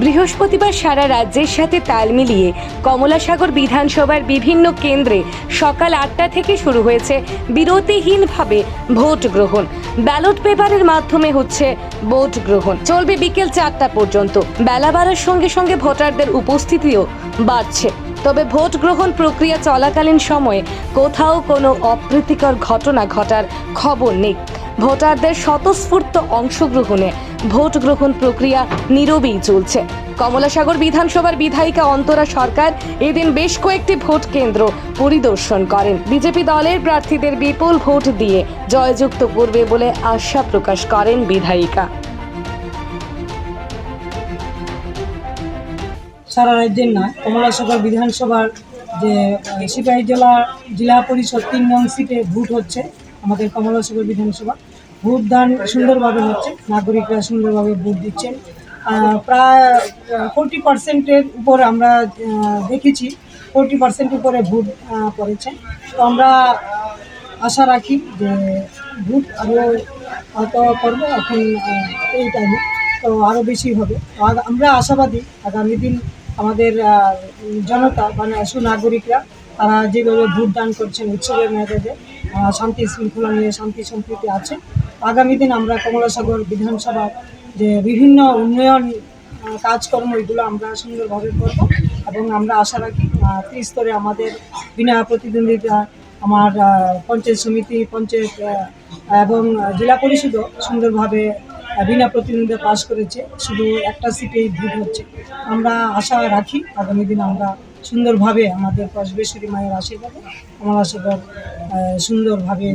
বৃহস্পতিবার সারা রাজ্যের সাথে তাল মিলিয়ে কমলাসাগর বিধানসভার বিভিন্ন কেন্দ্রে সকাল আটটা থেকে শুরু হয়েছে বিরতিহীনভাবে ভোট গ্রহণ। ব্যালট পেপারের মাধ্যমে হচ্ছে ভোট গ্রহণ। চলবে বিকেল চারটা পর্যন্ত। বেলা বাড়ার সঙ্গে সঙ্গে ভোটারদের উপস্থিতিও বাড়ছে। তবে ভোট গ্রহণ প্রক্রিয়া চলাকালীন সময়ে কোথাও কোনো অপ্রীতিকর ঘটনা ঘটার খবর নেই। ভোটারদের স্বতঃস্ফূর্ত অংশগ্রহণে ভোট গ্রহণ প্রক্রিয়া নীরবেই চলছে। কমলাসাগর বিধানসভার বিধায়িকা অন্তরা সরকার এদিন বেশ কয়েকটি ভোট কেন্দ্র পরিদর্শন করেন। বিজেপি দলের প্রার্থীদের বিপুল ভোট দিয়ে জয়যুক্ত করবে বলে আশা প্রকাশ করেন বিধায়িকা। সারা রাজ্যের নয়, কমলাসাগর বিধানসভার যে সিপাহী জেলা জেলা পরিষদ তিন নং সিটে ভোট হচ্ছে আমাদের কমলাসাগর বিধানসভা। ভোট দান সুন্দরভাবে হচ্ছে, নাগরিকরা সুন্দরভাবে ভোট দিচ্ছেন। প্রায় ফোরটি পার্সেন্টের উপর আমরা দেখেছি ফোরটি পার্সেন্ট উপরে ভোট পড়েছে। তো আমরা আশা রাখি যে ভোট আরও হয়তো করব এখন এই টাইমে তো আরও বেশি হবে। আমরা আশাবাদী, আগামী দিন আমাদের জনতা মানে সুনাগরিকরা, তারা যেভাবে ভোট দান করছেন উৎসবের মেয়েদের শান্তি শৃঙ্খলা নিয়ে শান্তি সম্প্রীতি আছে আগামী দিন আমরা কমলাসাগর বিধানসভার যে বিভিন্ন উন্নয়ন কাজকর্ম এগুলো আমরা সুন্দরভাবে করব এবং আমরা আশা রাখি ত্রিস্তরে আমাদের বিনা প্রতিদ্বন্দ্বিতা আমার পঞ্চায়েত সমিতি পঞ্চায়েত এবং জেলা পরিষদও সুন্দরভাবে বিনা প্রতিদ্বন্দ্বিতা পাশ করেছে। শুধু একটা সিটেই ভোট হচ্ছে। আমরা আশা রাখি আগামী দিন আমরা সুন্দরভাবে আমাদের কসবেশ্বরী মায়ের আশীর্বাদে কমলাসাগর আহ, সুন্দরভাবে